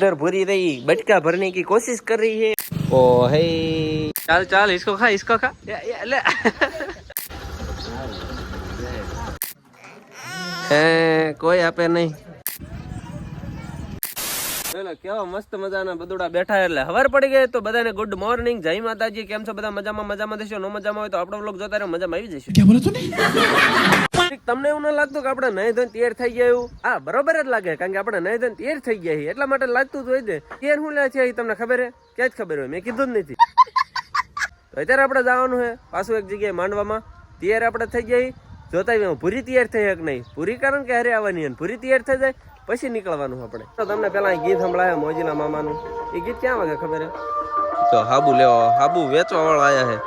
इधर भूरी रही बटका भरने की कोशिश कर रही है ओ है चल चल इसको खा इसको खा या, या, ले એ, કોઈ આપે નહીં ચલો કેવા મસ્ત મજાના બદુડા બેઠા એટલે હવાર પડી ગઈ તો બધાને ગુડ મોર્નિંગ જય માતાજી કેમ છો બધા મજામાં મજામાં દેશો નો મજામાં હોય તો આપણો બ્લોગ જોતા રહ્યો મજામાં આવી જશે ઠીક, તમને એવું ન લાગતું કે આપણે નહીં ધોઈને તૈયાર થઈ ગયા એવું? હા બરોબર જ લાગે કારણ કે આપણે નહીં ધોઈને તૈયાર થઈ ગયા. એટલા માટે લાગતું જ હોય છે. તેર શું લે છે તમને ખબર હે? ક્યાં જ ખબર હોય મેં કીધું જ નથી. તો અત્યારે આપણે જવાનું છે પાછું એક જગ્યાએ માંડવામાં. તૈયાર આપણે થઈ છીએ. જોતા પૂરી તૈયાર થઈ હક નહીં. પૂરી કારણ કે હારે આવવાની અને પૂરી તૈયાર થઈ જાય પછી નીકળવાનું આપણે. તો તમને પેલા ગીત સંભળાય મોજીના મામાનું. એ ગીત ક્યાં વાગે ખબર હે? તો હાબુ લેવા હાબુ વેચવા વાળા આયા હે.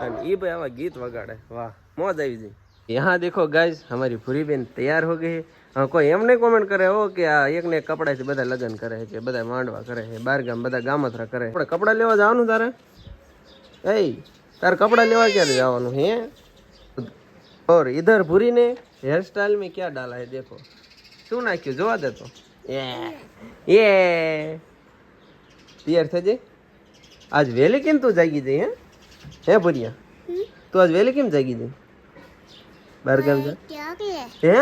અને એ ભાઈ આવા ગીત વગાડે. વાહ મોજ આવી જાય. यहाँ देखो गाइस हमारी पूरी बहन तैयार हो गई है हाँ, કોઈ એમ નહીં કોમેન્ટ કરે હો કે આ એક ને એક કપડાથી બધા લગ્ન કરે છે કે બધા માંડવા કરે છે બાર ગામ બધા ગામથરા કરે આપણે કપડા લેવા જવાનું તારે એ તારે કપડા લેવા ક્યારે જવાનું હે और इधर भूरी ने हेयर स्टाइल में क्या डाला है देखो શું નાખ્યું જોવા દે તો એ તૈયાર થજે આજ વહેલી કેમ તું જાગી જઈ હે હે ભૂરિયા તું આજ વહેલી કેમ જાગી જઈ બાર ગામ જા હે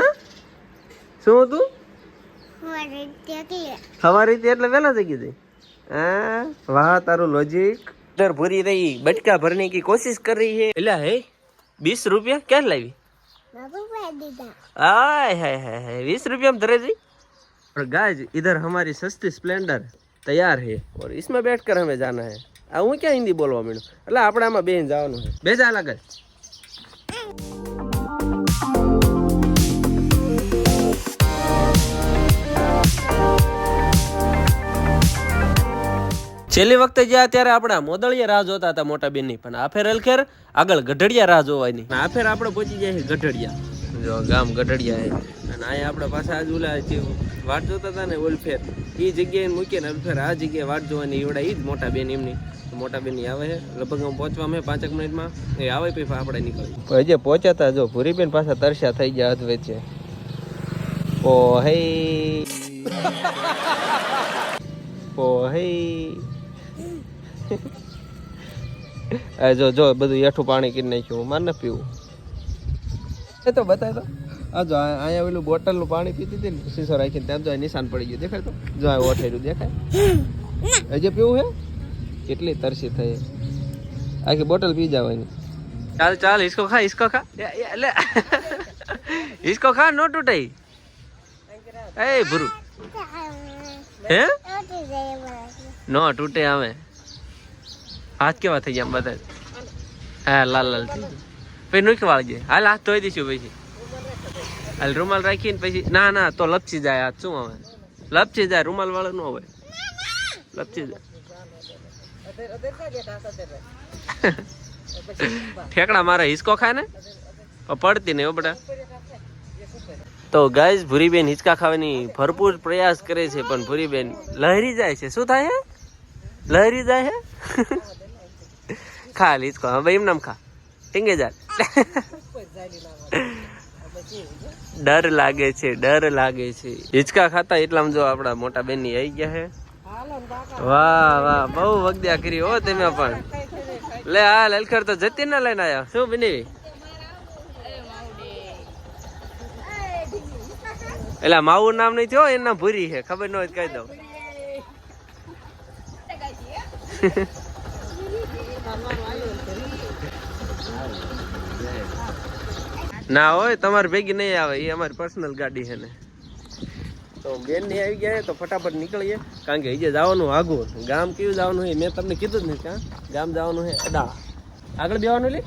શું હતું સવારે રીતે એટલે વહેલા જગી જઈ હા વાહ તારું લોજિક इधर भूरी रही बटका भरने की कोशिश कर रही है એટલે હે बीस रुपया क्या लावी आय हाय हाय हाय बीस रुपया में धरे जी और गाइस इधर हमारी सस्ती स्प्लेंडर तैयार है और इसमें बैठकर हमें जाना है આ હું ક્યાં હિન્દી બોલવા માંડ્યું એટલે આપણે આમાં બેન જવાનું છે બે જા લાગે છેલ્લી વખતે જ્યાં ત્યારે આપણે મોદળિયા રાહ જોતા હતા મોટા બેનની પણ આ ફેર અલખેર આગળ ગઢડિયા રાહ જોવાની. આ ફેર આપણે પહોંચી જાય છે ગઢડિયા. જો ગામ ગઢડિયા છે. અને અહીંયા આપણે પાછા આજ ઓલા વાટ જોતા હતા ને ઓલફેર એ જગ્યાએ મૂકીએ ને અલફેર આ જગ્યાએ વાટ જોવાની એવડા એ જ મોટા બેન એમની. મોટા બેન આવે છે. લગભગ હું પહોંચવામાં પાંચેક મિનિટમાં એ આવે પછી આપણે નીકળી હજી પહોંચાતા જો ભૂરીબેન પાછા તરસ્યા થઈ ગયા હાથ વચ્ચે. ઓ હે. ઓ હે. એ જો જો બધું એઠું પાણી કરી નાખ્યું. મારે ન પીવું. એ તો બતાય તો. આ જો અહીંયા ઓલું બોટલનું પાણી પીતી હતી ને શીશો રાખીને ત્યાં જો નિશાન પડી ગયું. દેખાય તો? જો આ ઓઠેલું દેખાય? હજી પીવું હે? કેટલી તરસી થઈ. આખી બોટલ પી જાવ એની ચાલ ચાલ હિસકો ખા હિસકો ખા. લે. હિસકો ખા નો તૂટે. એ ભૂરું. હે? નો તૂટે આવે હાથ કેવા થઈ ગયા બધા? હા, લાલ લાલ થઈ ગયા. પછી નુખી વાળજે હાલ હાથ ધોઈ દઈશું પછી. હાલ રૂમાલ રાખીને પછી ના ના, તો લપસી જાય હાથ. શું આવે લપસી જાય, રૂમાલ વાળો ન હોય. લપસી જાય. ઠેકડા મારે હિસકો ખાય ને? પડતી નહીં બેટા તો ગાઈઝ, ભૂરીબેન હિંચકા ખાવાની ભરપૂર પ્રયાસ કરે છે, પણ ભૂરીબેન લહેરી જાય છે. શું થાય હે? લહેરી જાય હે? ખા હિંચકો હા ભાઈ એમ નામ ખા. ટીંગે જા. ડર લાગે છે, ડર લાગે છે. હિચકા ખાતા એટલામાં જો આપણા મોટા બેનની આવી ગયા હે. વાહ વાહ. બહુ વગદ્યા કરી હો તમે પણ. લે હા લલખર તો જતી ના લઈને આવ્યા શું બની એટલે માવું નામ નહીં થયો એના ભૂરી છે. ખબર ન હોય કહી દઉં. ના હોય, તમારે ભેગી નહીં આવે એ અમારી પર્સનલ ગાડી છે ને. તો બેનની આવી ગયા તો ફટાફટ નીકળીએ. કારણ કે અહીંયા જવાનું આગું ગામ કેવું જવાનું છે મેં તમને કીધું જ નહીં કાં ગામ જવાનું છે અડા આગળ બેવાનું લે?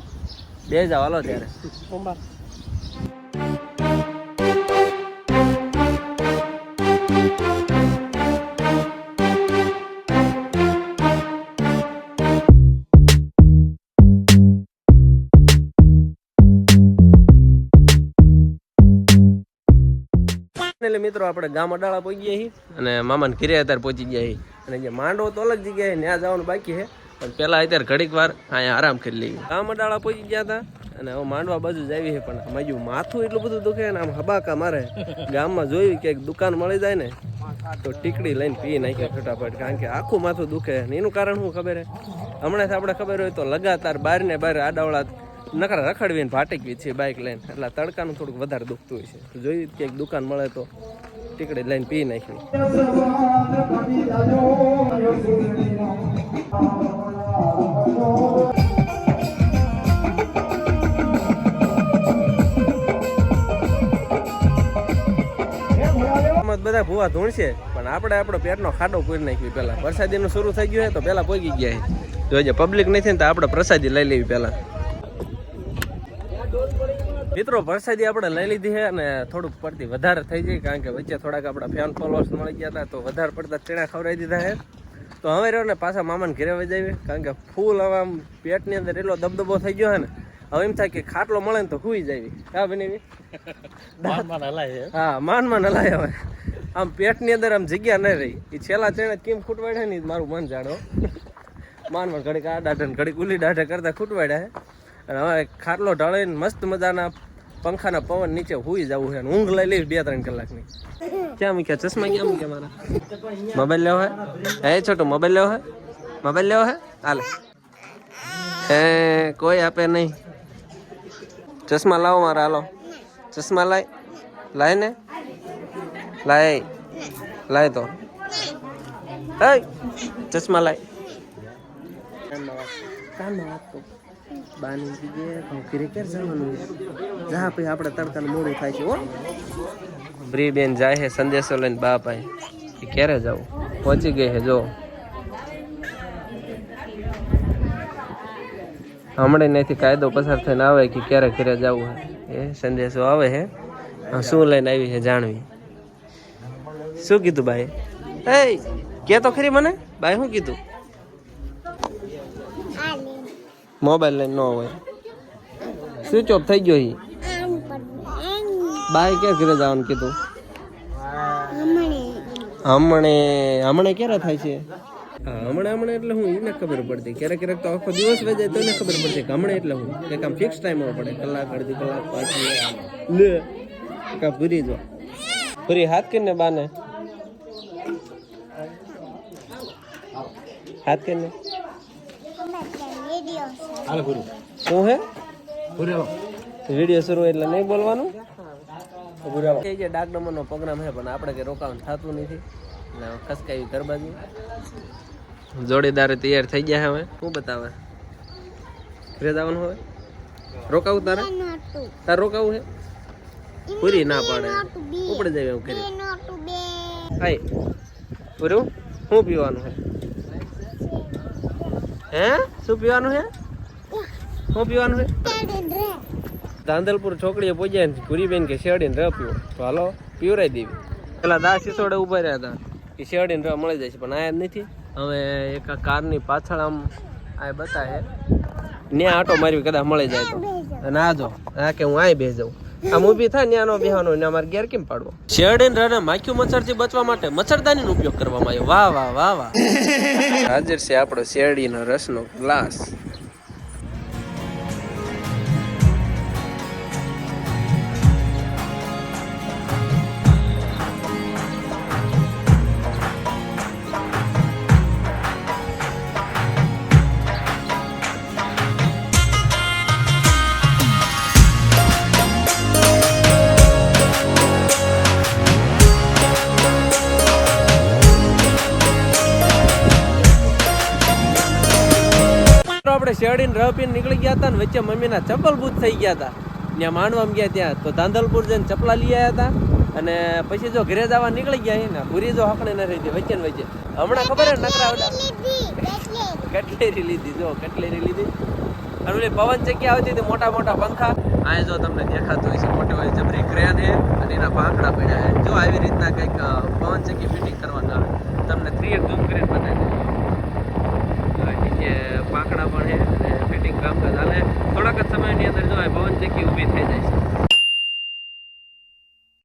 બે જાવ હાલો ત્યારે. મિત્રો, આપણે ગામ અડાળા પહોંચી ગયા અને મામાને ઘરે પહોંચી ગયા છીએ. અને જે માંડવો તો અલગ જગ્યાએ ત્યાં જવાનું બાકી છે. પણ પહેલાં અત્યારે ઘડીક વાર અહીંયા આરામ કરી લઈએ. ગામ અડાળા પહોંચી ગયા હતા અને હવે માંડવા બાજુ જ આવી છે, પણ મારું માથું એટલું બધું દુખે ને આમ હબાકા મારે. ગામમાં જોયું કે દુકાન મળી જાય ને, તો ટીકડી લઈને પી નાખે ફટાફટ, કારણ કે આખું માથું દુખે એનું કારણ શું ખબર હે હમણાં આપણે ખબર હોય તો લગાતાર બહાર ને બહાર આડાવડા નકરા રખડવીને ભાટકવી છે બાઇક લઈને. એટલે તડકાનું થોડુંક વધારે દુખતું હોય છે. તો જોયું કે એક દુકાન મળે તો ટીકડી લઈને પી નાખવી બધા ભૂવા ધૂણશે, પણ આપણે આપણો પેટનો ખાડો પૂરી નાખવી પહેલા. પ્રસાદીનું શરૂ થઈ ગયું હોય તો પહેલા પોગી ગયા છે. જો પબ્લિક નથી ને તો આપણે પ્રસાદી લઈ લેવી પહેલા. મિત્રો વરસાદી આપણે લઈ લીધી છે અને થોડુંક પડતી વધારે થઈ ગઈ કારણ કે વચ્ચે થોડાક આપણા ફેન ફોલોઅર્સ મળી ગયા હતા તો વધારે પડતા ચણા ખવડાવી દીધા છે. તો હવે રહ્યો ને પાછા મામાને ઘેરે વજાવી કારણ કે ફૂલ હવે આમ પેટની અંદર એટલો દબદબો થઈ ગયો છે ને હવે એમ થાય કે ખાટલો મળે ને તો હુઈ જાવી હા બની હા માન માન હલાય હવે. આમ પેટની અંદર આમ જગ્યા ન રહી. એ છેલ્લા ચણે કેમ ખૂટવાડ્યા ને મારું મન જાણો માન માન ઘડીક આ દાઢે ઘડીક ઉલી દાઢે કરતા ખૂટવાડ્યા અને હવે ખાટલો ઢાળીને મસ્ત મજાના પંખાના પવન નીચે હુઈ જવું છે ઊંઘ લઈ લઈશ બે ત્રણ કલાકની. ક્યાં મૂક્યા? ચશ્મા ક્યાં મૂક્યા મારા? મોબાઈલ લેવો હે? હે છોટો, મોબાઈલ લેવો હે? મોબાઈલ લેવો હે? હાલે. હે, કોઈ આપે નહીં. ચશ્મા લાવો મારા, હાલો. ચશ્મા લાય. લાય ને? લાય. લાય તો. હે, ચશ્મા લાય. ધન્યવાદ તો બાની જગ્યાએ ઘરે ક્યારે જવાનું જા પછી આપણે તડકાનું મોડું થાય છે હો. બ્રી બેન જાય છે સંદેશો લઈને બા એ ક્યારે જવું પહોંચી ગઈ છે જો. હમણાં નથી કાયદો પસાર થઈને આવે કે ક્યારે ઘરે જવું હે? એ સંદેશો આવે છે હા, શું લઈને આવી છે જાણવી. શું કીધું ભાઈ એ કે તો ખરી મને? ભાઈ શું કીધું? મોબાઈલ લઈને ન હોય. સ્વિચ ઓફ થઈ ગયો બાય ક્યાં ઘરે જવાનું કીધું? હમણે. હમણે ક્યારે થાય છે? હમણાં હમણાં એટલે હું એને ખબર પડતી. ક્યારેક ક્યારેક તો આખો દિવસ વહી જાય તો એને ખબર પડતી કે હમણાં એટલે હું. કે આમ ફિક્સ ટાઈમ પડે. કલાક અડધી કલાક પાછી લે. કા ભૂરી જો. ભૂરી હાથ કરીને બાને. હાથ કરીને. શું હે? વીડિયો શરૂ એટલે નહીં બોલવાનું? કે જે ડાક નંબરનો પ્રોગ્રામ છે પણ આપણે કે રોકાવાનું થતું નથી. ને ખસકાવી ઘર બાજુ જોડીદાર તૈયાર થઈ ગયા હવે. શું બતાવે? ઘરે જવાનું હવે રોકાવું તારે? તારે રોકાવું છે પૂરી ના પાડે. ઉપડે જાય એવું કરી. હાય. પૂરું શું પીવાનું છે હે? શું પીવાનું છે શું પીવાનું છે ધાંધલપુર છોકરીએ પૂજ્યા ને ગુરીબેન કે શેરડીને રહ પીવો. તો હાલો પીવરાઈ દેવી. પેલા દા સિસોડે ઊભા રહ્યા હતા. કે શેરડીને રહ મળી જાય છે પણ આયા જ નથી. હવે એક કારની પાછળ આમ આ બતાવે. ને આટો મારવી કદાચ મળી જાય તો. અને આ જો આ કે હું આય બે જાઉં. આમ ઊભી થાય ન્યાનો બિહાનો ને અમારે ઘેર કેમ પાડવો? શેરડી રાને માખ્યું મચ્છરથી બચવા માટે મચ્છરદાનીનો ઉપયોગ કરવામાં આવ્યો. વાહ વાહ વાહ વાહ. હાજર છે આપણો શેરડીનો રસનો ગ્લાસ. શેરડીને રહ પીને નીકળી ગયા હતા ને વચ્ચે મમ્મીના ચપ્પલ બૂથ થઈ ગયા હતા. ત્યાં માંડવામાં ગયા ત્યાં તો દાંદલપુર જઈને ચપલા લઈ આવ્યા હતા. અને પછી જો ઘરે જવા નીકળી ગયા ને પૂરી જો હકણે ન રહી વચ્ચે ને વચ્ચે. હમણાં ખબર હે નકરા કટલેરી લીધી? જો કટલેરી લીધી? અને ઓલી પવન ચક્કી આવતી હતી મોટા મોટા પંખા. આ જો તમને દેખાતું હોય છે મોટી હોય જબરી ક્રેન છે અને એના પાંખડા પડ્યા છે જો આવી રીતના કંઈક પવન ચક્કી ફિટિંગ કરવાના આવે. તમને થ્રી ઝૂમ કરીને બતાવી નીચે પાંખડા પણ છે અને ફિટિંગ કામકાજ હાલે. થોડાક જ સમયની અંદર જો આ પવન ચક્કી ઊભી થઈ જાય. છે